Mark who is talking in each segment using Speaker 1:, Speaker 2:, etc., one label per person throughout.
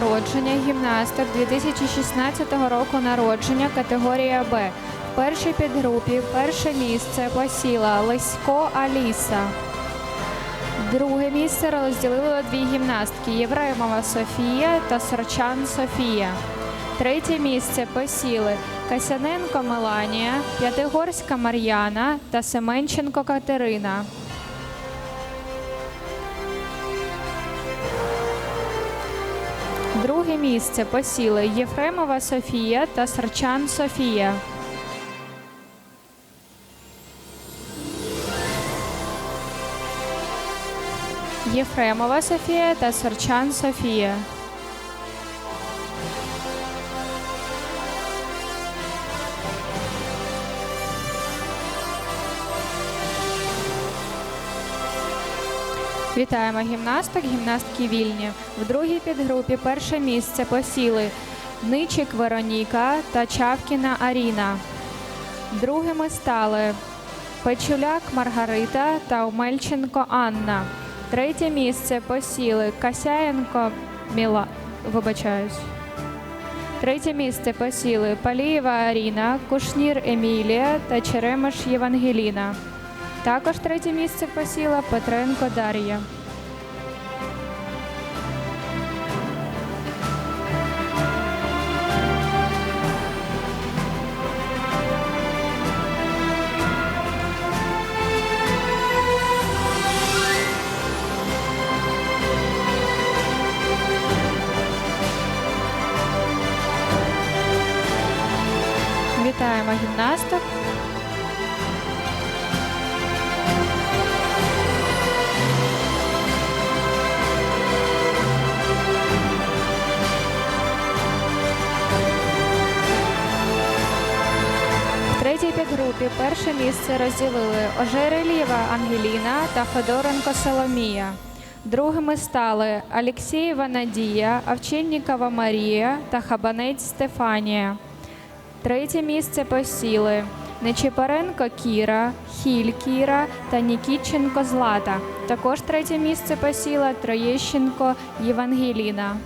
Speaker 1: нагородження гімнасток 2016 року народження категорія Б. В першій підгрупі перше місце посіла Лесько Аліса. Друге місце розділили дві гімнастки Євремова Софія та Сорчан Софія. Третє місце посіли Касяненко Меланія, П'ятигорська Мар'яна та Семенченко Катерина. Друге місце посіли Єфремова Софія та Сарчан Софія. Єфремова Софія та Сарчан Софія. Вітаємо гімнасток, гімнастки вільні. В другій підгрупі перше місце посіли Ничик Вероніка та Чавкіна Аріна. Другими стали Печуляк Маргарита та Омельченко Анна. Третє місце посіли Касяєнко Міла. Вибачаюсь. Третє місце посіли Палієва Аріна, Кушнір Емілія та Черемеш Євангеліна. Також третє місце посіла Петренко Дар'я. Вітаємо гімнасток. Підгрупі перше місце розділили Ожерелєва Ангеліна та Федоренко Соломія. Другими стали Алєксєєва Надія, Овчиннікова Марія та Хабанець Стефанія. Третє місце посіли Нечипаренко Кіра, Хіль Кіра та Нікітченко Злата. Також третє місце посіла Троєщенко Євангеліна.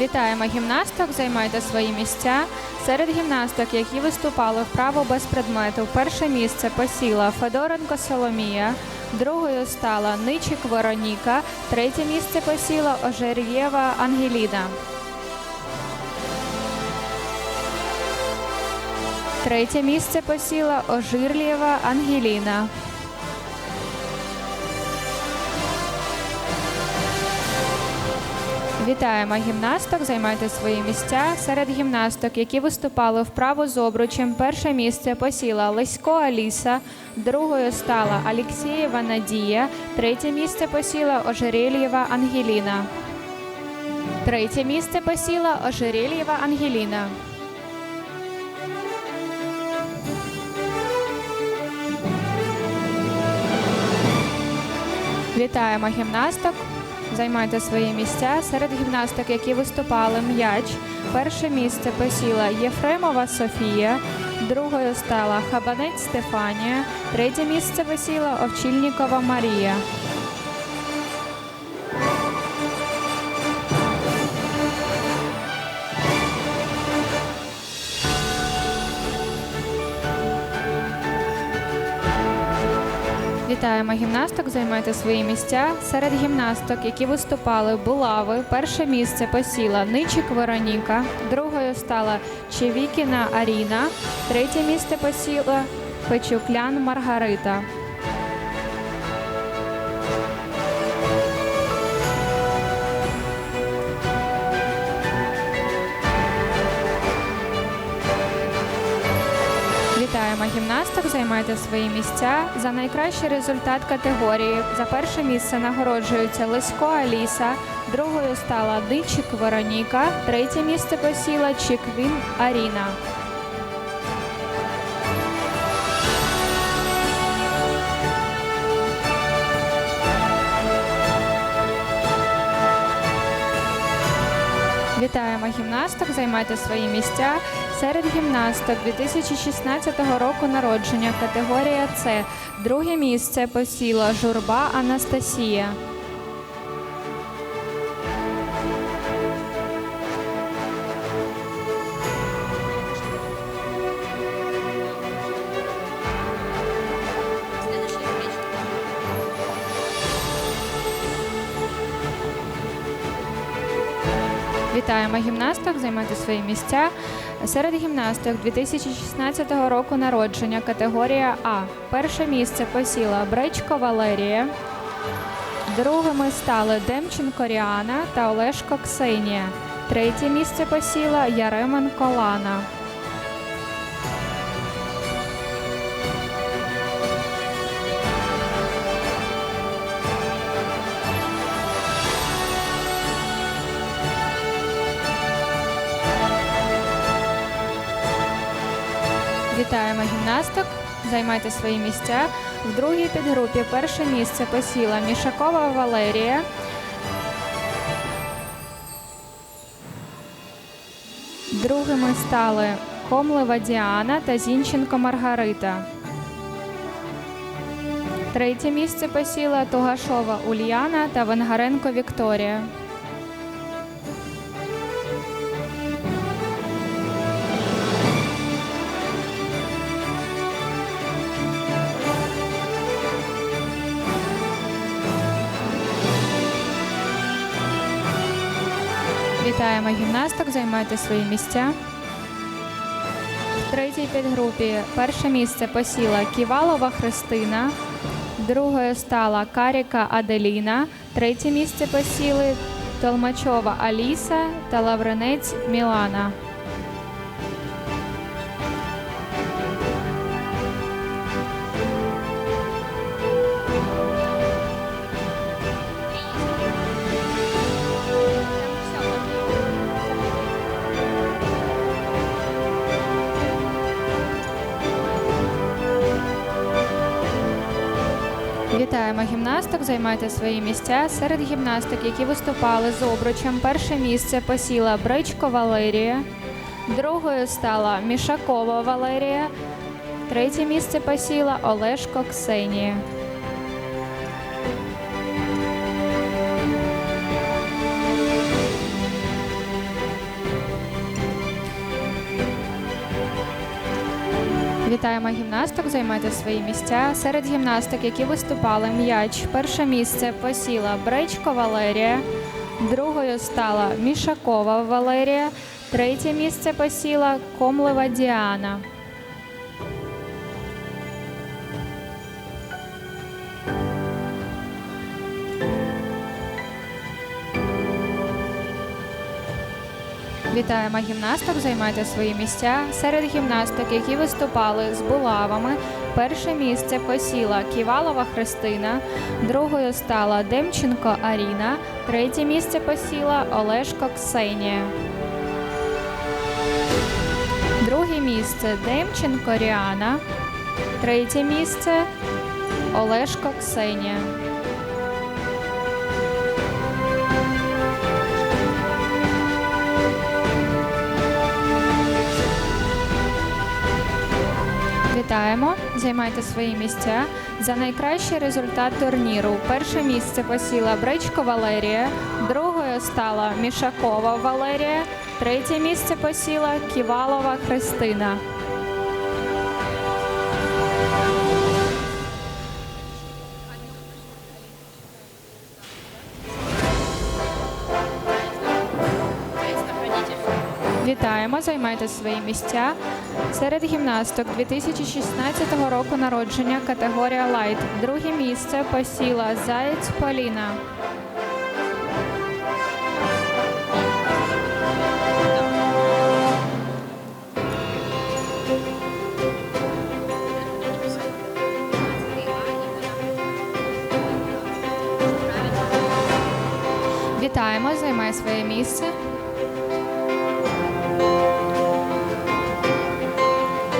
Speaker 1: Вітаємо гімнасток, займайте свої місця. Серед гімнасток, які виступали вправо без предмету, перше місце посіла Федоренко Соломія, другою стала Ничик Вероніка, третє місце посіла Ожер'єва Ангеліна. Третє місце посіла Ожирлєва Ангеліна. Вітаємо гімнасток, займайте свої місця. Серед гімнасток, які виступали вправо з обручем, перше місце посіла Лесько Аліса, другою стала Алєксєєва Надія, третє місце посіла Ожерельєва Ангеліна. Третє місце посіла Ожерельєва Ангеліна. Вітаємо гімнасток. Займайте свої місця. Серед гімнасток, які виступали м'яч, перше місце посіла Єфремова Софія, другою стала Хабанець Стефанія, третє місце посіла Овчільнікова Марія. Вітаємо гімнасток, займайте свої місця. Серед гімнасток, які виступали булави, перше місце посіла Ничик Вероніка, другою стала Чевікіна Аріна, третє місце посіла Печуклян Маргарита. Гімнасток, займайте свої місця. За найкращий результат категорії за перше місце нагороджується Лисько Аліса, другою стала Дичик Вероніка, третє місце посіла Чіквін Аріна. Вітаємо гімнасток, займайте свої місця. Серед гімнасток 2016 року народження категорія С. Друге місце посіла журба Анастасія. Вітаємо гімнасток, займати свої місця. Серед гімнасток 2016 року народження категорія А. Перше місце посіла Бречко Валерія. Другими стали Демченко Ріана та Олешко Ксенія. Третє місце посіла Яременко Лана. Вітаємо гімнасток. Займайте свої місця. В другій підгрупі перше місце посіла Мішакова Валерія. Другими стали Комлева Діана та Зінченко Маргарита. Третє місце посіла Тугашова Ульяна та Венгаренко Вікторія. Вітаємо гімнасток, займайте свої місця. В третій підгрупі перше місце посіла Ківалова Христина, другою стала Каріка Аделіна, третє місце посіли Толмачова Аліса та Лавренець Мілана. Гімнасток, займайте свої місця. Серед гімнасток, які виступали з обручем, перше місце посіла Бричко Валерія, другою стала Мішакова Валерія, третє місце посіла Олешко Ксенія. Вітаємо гімнасток, займайте свої місця. Серед гімнасток, які виступали м'яч, перше місце посіла Бречко Валерія, другою стала Мішакова Валерія, третє місце посіла Комлева Діана. Вітаємо гімнасток, займайте свої місця. Серед гімнасток, які виступали з булавами, перше місце посіла Ківалова Христина, другою стала Демченко Аріна, третє місце посіла Олешко Ксенія. Друге місце Демченко Ріана, третє місце Олешко Ксенія. Вітаємо, займайте свої місця. За найкращий результат турніру. Перше місце посіла Бречко Валерія, другою стала Мішакова Валерія, третє місце посіла Ківалова Христина. Вітаємо, займайте свої місця. Серед гімнасток 2016 року народження категорія Лайт. Друге місце посіла Заєць Поліна. Вітаємо, займай своє місце.